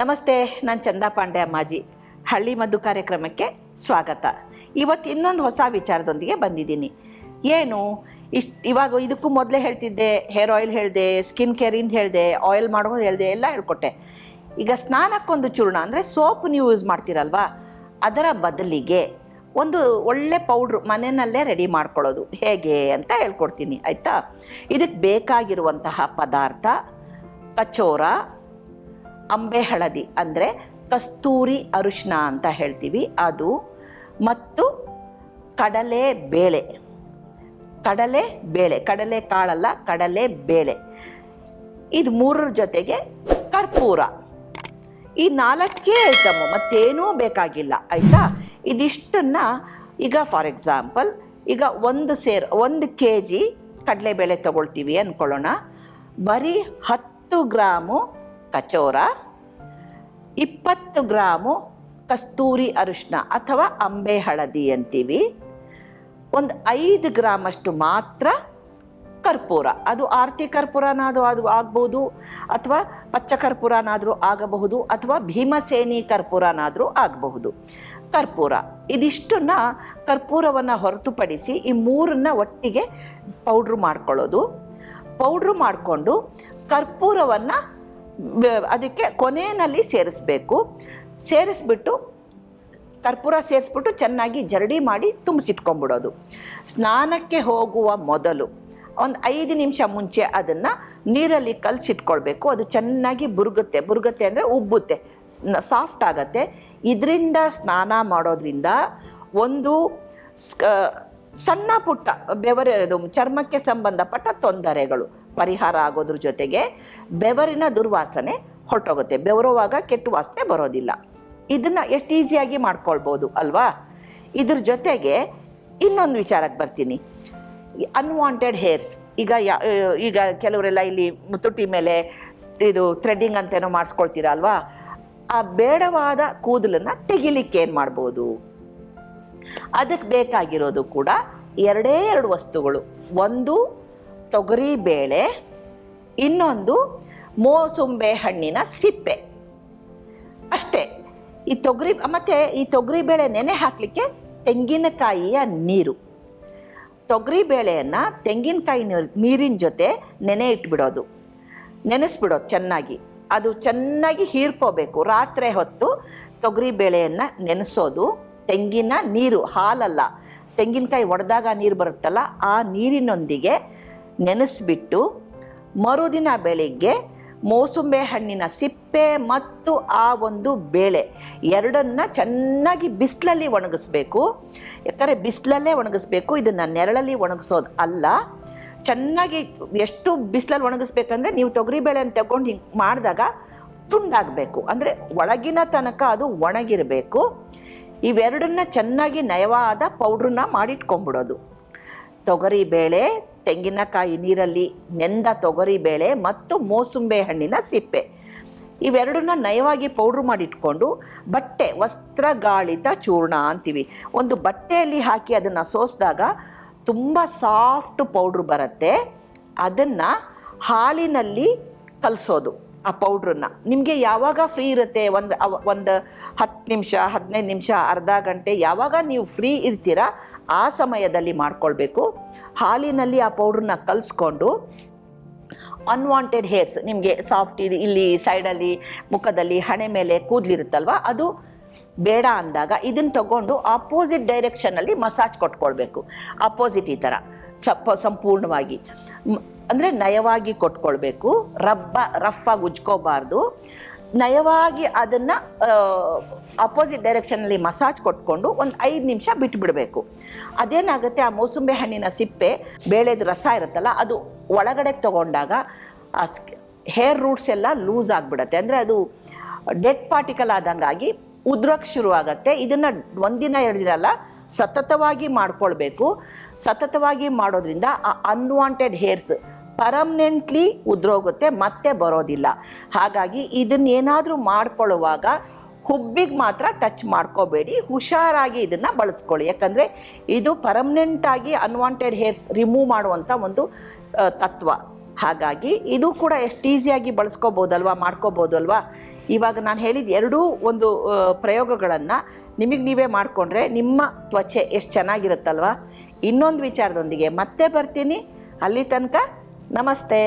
ನಮಸ್ತೆ, ನಾನು ಚಂದಾ ಪಾಂಡೆ ಅಮ್ಮಾಜಿ. ಹಳ್ಳಿ ಮದ್ದು ಕಾರ್ಯಕ್ರಮಕ್ಕೆ ಸ್ವಾಗತ. ಇವತ್ತು ಇನ್ನೊಂದು ಹೊಸ ವಿಚಾರದೊಂದಿಗೆ ಬಂದಿದ್ದೀನಿ. ಏನು, ಇಷ್ಟು, ಇವಾಗ ಇದಕ್ಕೂ ಮೊದಲೇ ಹೇಳ್ತಿದ್ದೆ, ಹೇರ್ ಆಯಿಲ್ ಹೇಳಿದೆ, ಸ್ಕಿನ್ ಕೇರಿಂದ ಹೇಳಿದೆ, ಆಯಿಲ್ ಮಾಡೋದು ಹೇಳಿದೆ, ಎಲ್ಲ ಹೇಳ್ಕೊಟ್ಟೆ. ಈಗ ಸ್ನಾನಕ್ಕೊಂದು ಚೂರ್ಣ ಅಂದರೆ ಸೋಪ್ ನೀವು ಯೂಸ್ ಮಾಡ್ತೀರಲ್ವಾ? ಅದರ ಬದಲಿಗೆ ಒಂದು ಒಳ್ಳೆ ಪೌಡ್ರು ಮನೆಯಲ್ಲೇ ರೆಡಿ ಮಾಡ್ಕೊಳ್ಳೋದು. ಹೇಗೆ ಅಂತ ಹೇಳ್ಕೊಡ್ತೀನಿ, ಆಯಿತಾ? ಇದಕ್ಕೆ ಬೇಕಾಗಿರುವಂತಹ ಪದಾರ್ಥ ಕಚೋರ ಅಂಬೆ ಹಳದಿ ಅಂದರೆ ಕಸ್ತೂರಿ ಅರಿಶಿನ ಅಂತ ಹೇಳ್ತೀವಿ. ಅದು ಮತ್ತು ಕಡಲೆ ಬೇಳೆ. ಕಡಲೆ ಬೇಳೆ, ಕಡಲೆ ಕಾಳಲ್ಲ, ಕಡಲೆ ಬೇಳೆ. ಇದು ಮೂರರ ಜೊತೆಗೆ ಕರ್ಪೂರ. ಈ ನಾಲ್ಕೇ ಐಟಮ್ ಮತ್ತೇನೂ ಬೇಕಾಗಿಲ್ಲ, ಆಯಿತಾ? ಇದಿಷ್ಟನ್ನು ಈಗ ಫಾರ್ ಎಕ್ಸಾಂಪಲ್ ಈಗ ಒಂದು ಸೇರ್, ಒಂದು ಕೆ ಜಿ ಕಡಲೆಬೇಳೆ ತಗೊಳ್ತೀವಿ ಅಂದ್ಕೊಳ್ಳೋಣ ಬರೀ ಹತ್ತು ಗ್ರಾಮು ಕಚೋರ, ಇಪ್ಪತ್ತು ಗ್ರಾಮು ಕಸ್ತೂರಿ ಅರಿಶಿನ ಅಥವಾ ಅಂಬೆ ಹಳದಿ ಅಂತೀವಿ. ಒಂದು ಐದು ಗ್ರಾಮಷ್ಟು ಮಾತ್ರ ಕರ್ಪೂರ. ಅದು ಆರತಿ ಕರ್ಪೂರನಾದರೂ ಅದು ಆಗ್ಬೋದು, ಅಥವಾ ಪಚ್ಚ ಕರ್ಪೂರನಾದರೂ ಆಗಬಹುದು, ಅಥವಾ ಭೀಮಸೇನಿ ಕರ್ಪೂರನಾದರೂ ಆಗಬಹುದು. ಕರ್ಪೂರ. ಇದಿಷ್ಟನ್ನ ಕರ್ಪೂರವನ್ನು ಹೊರತುಪಡಿಸಿ ಈ ಮೂರನ್ನ ಒಟ್ಟಿಗೆ ಪೌಡ್ರು ಮಾಡ್ಕೊಳ್ಳೋದು. ಪೌಡ್ರು ಮಾಡಿಕೊಂಡು ಕರ್ಪೂರವನ್ನು ಅದಕ್ಕೆ ಕೊನೆಯಲ್ಲಿ ಸೇರಿಸ್ಬೇಕು. ಸೇರಿಸ್ಬಿಟ್ಟು, ಕರ್ಪೂರ ಸೇರಿಸ್ಬಿಟ್ಟು ಚೆನ್ನಾಗಿ ಜರಡಿ ಮಾಡಿ ತುಂಬಿಸಿಟ್ಕೊಂಡ್ಬಿಡೋದು ಸ್ನಾನಕ್ಕೆ ಹೋಗುವ ಮೊದಲು ಒಂದು ಐದು ನಿಮಿಷ ಮುಂಚೆ ಅದನ್ನು ನೀರಲ್ಲಿ ಕಲಸಿಟ್ಕೊಳ್ಬೇಕು. ಅದು ಚೆನ್ನಾಗಿ ಬುರುಗುತ್ತೆ. ಬುರುಗುತ್ತೆ ಅಂದರೆ ಉಬ್ಬುತ್ತೆ. ಸಾಫ್ಟ್ ಆಗುತ್ತೆ. ಇದರಿಂದ ಸ್ನಾನ ಮಾಡೋದ್ರಿಂದ ಒಂದು ಸಣ್ಣ ಪುಟ್ಟ ಬೆವರದು ಚರ್ಮಕ್ಕೆ ಸಂಬಂಧಪಟ್ಟ ತೊಂದರೆಗಳು. ಪರಿಹಾರ ಆಗೋದ್ರ ಜೊತೆಗೆ ಬೆವರಿನ ದುರ್ವಾಸನೆ ಹೊರಟೋಗುತ್ತೆ. ಬೆವರುವಾಗ ಕೆಟ್ಟ ವಾಸನೆ ಬರೋದಿಲ್ಲ. ಇದನ್ನು ಎಷ್ಟು ಈಸಿಯಾಗಿ ಮಾಡ್ಕೊಳ್ಬೋದು ಅಲ್ವಾ? ಇದ್ರ ಜೊತೆಗೆ ಇನ್ನೊಂದು ವಿಚಾರಕ್ಕೆ ಬರ್ತೀನಿ. ಅನ್ವಾಂಟೆಡ್ ಹೇರ್ಸ್ ಈಗ ಯಾ, ಈಗ ಕೆಲವರೆಲ್ಲ ಇಲ್ಲಿ ತುಟಿ ಮೇಲೆ ಇದು ಥ್ರೆಡ್ಡಿಂಗ್ ಅಂತೇನೋ ಮಾಡಿಸ್ಕೊಳ್ತೀರ ಅಲ್ವಾ? ಆ ಬೇಡವಾದ ಕೂದಲನ್ನು ತೆಗಿಲಿಕ್ಕೆ ಏನು ಮಾಡ್ಬೋದು? ಅದಕ್ಕೆ ಬೇಕಾಗಿರೋದು ಕೂಡ ಎರಡೇ ಎರಡು ವಸ್ತುಗಳು. ಒಂದು ತೊಗರಿ ಬೇಳೆ, ಇನ್ನೊಂದು ಮೋಸುಂಬೆ ಹಣ್ಣಿನ ಸಿಪ್ಪೆ. ಅಷ್ಟೇ, ಈ ತೊಗರಿ, ಮತ್ತು ಈ ತೊಗರಿ ಬೇಳೆ ನೆನೆ ಹಾಕಲಿಕ್ಕೆ ತೆಂಗಿನಕಾಯಿಯ ನೀರು. ತೊಗರಿ ಬೇಳೆಯನ್ನು ತೆಂಗಿನಕಾಯಿ ನೀರಿನ ಜೊತೆ ನೆನೆ ಇಟ್ಬಿಡೋದು. ನೆನೆಸ್ಬಿಡೋದು ಚೆನ್ನಾಗಿ. ಅದು ಚೆನ್ನಾಗಿ ಹೀರ್ಕೋಬೇಕು. ರಾತ್ರಿ ಹೊತ್ತು ತೊಗರಿ ಬೇಳೆಯನ್ನು ನೆನೆಸೋದು ತೆಂಗಿನ ನೀರು, ಹಾಲಲ್ಲ. ತೆಂಗಿನಕಾಯಿ ಒಡೆದಾಗ ನೀರು ಬರುತ್ತಲ್ಲ, ಆ ನೀರಿನೊಂದಿಗೆ ನೆನೆಸ್ಬಿಟ್ಟು ಮರುದಿನ ಬೆಳಿಗ್ಗೆ ಮೋಸುಂಬೆ ಹಣ್ಣಿನ ಸಿಪ್ಪೆ ಮತ್ತು ಆ ಒಂದು ಬೇಳೆ ಎರಡನ್ನ ಚೆನ್ನಾಗಿ ಬಿಸಿಲಲ್ಲಿ ಒಣಗಿಸ್ಬೇಕು. ಯಾಕಂದರೆ ಬಿಸಿಲಲ್ಲೇ ಒಣಗಿಸ್ಬೇಕು, ಇದನ್ನು ನೆರಳಲ್ಲಿ ಒಣಗಿಸೋದು ಅಲ್ಲ. ಚೆನ್ನಾಗಿ ಎಷ್ಟು ಬಿಸಿಲಲ್ಲಿ ಒಣಗಿಸ್ಬೇಕಂದ್ರೆ ನೀವು ತೊಗರಿಬೇಳೆಯನ್ನು ತಗೊಂಡು ಹಿಂಗೆ ಮಾಡಿದಾಗ ತುಂಡಾಗಬೇಕು. ಅಂದರೆ ಒಳಗಿನ ತನಕ ಅದು ಒಣಗಿರಬೇಕು. ಇವೆರಡನ್ನ ಚೆನ್ನಾಗಿ ನಯವಾದ ಪೌಡ್ರನ್ನ ಮಾಡಿಟ್ಕೊಂಡ್ಬಿಡೋದು. ತೊಗರಿಬೇಳೆ ತೆಂಗಿನಕಾಯಿ ನೀರಲ್ಲಿ ನೆಂದ ತೊಗರಿಬೇಳೆ ಮತ್ತು ಮೋಸುಂಬೆ ಹಣ್ಣಿನ ಸಿಪ್ಪೆ. ಇವೆರಡನ್ನ ನಯವಾಗಿ ಪೌಡ್ರ್ ಮಾಡಿಟ್ಕೊಂಡು ಬಟ್ಟೆ ವಸ್ತ್ರಗಾಳಿತ ಚೂರ್ಣ ಅಂತೀವಿ. ಒಂದು ಬಟ್ಟೆಯಲ್ಲಿ ಹಾಕಿ ಅದನ್ನು ಸೋಸಿದಾಗ ತುಂಬ ಸಾಫ್ಟ್ ಪೌಡ್ರ್ ಬರುತ್ತೆ. ಅದನ್ನು ಹಾಲಿನಲ್ಲಿ ಕಲಿಸೋದು. ಆ ಪೌಡ್ರನ್ನ. ನಿಮಗೆ ಯಾವಾಗ ಫ್ರೀ ಇರುತ್ತೆ? ಒಂದು ಒಂದು ಹತ್ತು ನಿಮಿಷ, ಹದಿನೈದು ನಿಮಿಷ, ಅರ್ಧ ಗಂಟೆ ಯಾವಾಗ ನೀವು ಫ್ರೀ ಇರ್ತೀರಾ, ಆ ಸಮಯದಲ್ಲಿ ಮಾಡ್ಕೊಳ್ಬೇಕು. ಹಾಲಿನಲ್ಲಿ ಆ ಪೌಡ್ರನ್ನ ಕಲಿಸ್ಕೊಂಡು ಅನ್ವಾಂಟೆಡ್ ಹೇರ್ಸ್ ನಿಮಗೆ ಸಾಫ್ಟ್ ಇದು ಇಲ್ಲಿ ಸೈಡಲ್ಲಿ ಮುಖದಲ್ಲಿ ಹಣೆ ಮೇಲೆ ಕೂದಲಿರುತ್ತಲ್ವ, ಅದು ಬೇಡ ಅಂದಾಗ ಇದನ್ನು ತಗೊಂಡು ಆಪೋಸಿಟ್ ಡೈರೆಕ್ಷನಲ್ಲಿ ಮಸಾಜ್ ಕೊಟ್ಕೊಳ್ಬೇಕು. ಅಪೋಸಿಟ್ ಈ ಥರ ಸಪ್ಪ ಸಂಪೂರ್ಣವಾಗಿ. ಅಂದರೆ ನಯವಾಗಿ ಕೊಟ್ಕೊಳ್ಬೇಕು, ರಬ್ಬ ರಫಾಗಿ ಉಜ್ಕೋಬಾರ್ದು. ನಯವಾಗಿ ಅದನ್ನು ಅಪೋಸಿಟ್ ಡೈರೆಕ್ಷನಲ್ಲಿ ಮಸಾಜ್ ಕೊಟ್ಕೊಂಡು ಒಂದು ಐದು ನಿಮಿಷ ಬಿಟ್ಬಿಡಬೇಕು. ಅದೇನಾಗುತ್ತೆ, ಆ ಮೋಸುಂಬೆ ಹಣ್ಣಿನ ಸಿಪ್ಪೆ, ಬೇಳೆದು ರಸ ಇರುತ್ತಲ್ಲ, ಅದು ಒಳಗಡೆ ತಗೊಂಡಾಗ ಆ ಹೇರ್ ರೂಟ್ಸ್ ಎಲ್ಲ ಲೂಸ್ ಆಗಿಬಿಡತ್ತೆ. ಅಂದರೆ ಅದು ಡೆಡ್ ಪಾರ್ಟಿಕಲ್ ಆದಂಗಾಗಿ ಉದ್ರಕ್ಕೆ ಶುರುವಾಗತ್ತೆ. ಇದನ್ನು ಒಂದಿನ ಎರಡು ಸತತವಾಗಿ ಮಾಡ್ಕೊಳ್ಬೇಕು. ಸತತವಾಗಿ ಮಾಡೋದ್ರಿಂದ ಆ ಅನ್ವಾಂಟೆಡ್ ಹೇರ್ಸ್ ಪರ್ಮನೆಂಟ್ಲಿ ಉದ್ರೋಗುತ್ತೆ, ಮತ್ತೆ ಬರೋದಿಲ್ಲ. ಹಾಗಾಗಿ ಇದನ್ನೇನಾದರೂ ಮಾಡ್ಕೊಳ್ಳುವಾಗ ಹುಬ್ಬಿಗೆ ಮಾತ್ರ ಟಚ್ ಮಾಡ್ಕೋಬೇಡಿ. ಹುಷಾರಾಗಿ ಇದನ್ನು ಬಳಸ್ಕೊಳ್ಳಿ. ಯಾಕಂದರೆ ಇದು ಪರ್ಮನೆಂಟಾಗಿ ಅನ್ವಾಂಟೆಡ್ ಹೇರ್ಸ್ ರಿಮೂವ್ ಮಾಡುವಂಥ ಒಂದು ತತ್ವ. ಹಾಗಾಗಿ ಇದು ಕೂಡ ಎಷ್ಟು ಈಸಿಯಾಗಿ ಬಳಸ್ಕೋಬೋದಲ್ವಾ, ಮಾಡ್ಕೋಬೋದಲ್ವಾ? ಇವಾಗ ನಾನು ಹೇಳಿದ ಎರಡೂ ಒಂದು ಪ್ರಯೋಗಗಳನ್ನು ನಿಮಗೆ ನೀವೇ ಮಾಡಿಕೊಂಡ್ರೆ ನಿಮ್ಮ ತ್ವಚೆ ಎಷ್ಟು ಚೆನ್ನಾಗಿರುತ್ತಲ್ವ? ಇನ್ನೊಂದು ವಿಚಾರದೊಂದಿಗೆ ಮತ್ತೆ ಬರ್ತೀನಿ. ಅಲ್ಲಿ ತನಕ ನಮಸ್ತೆ.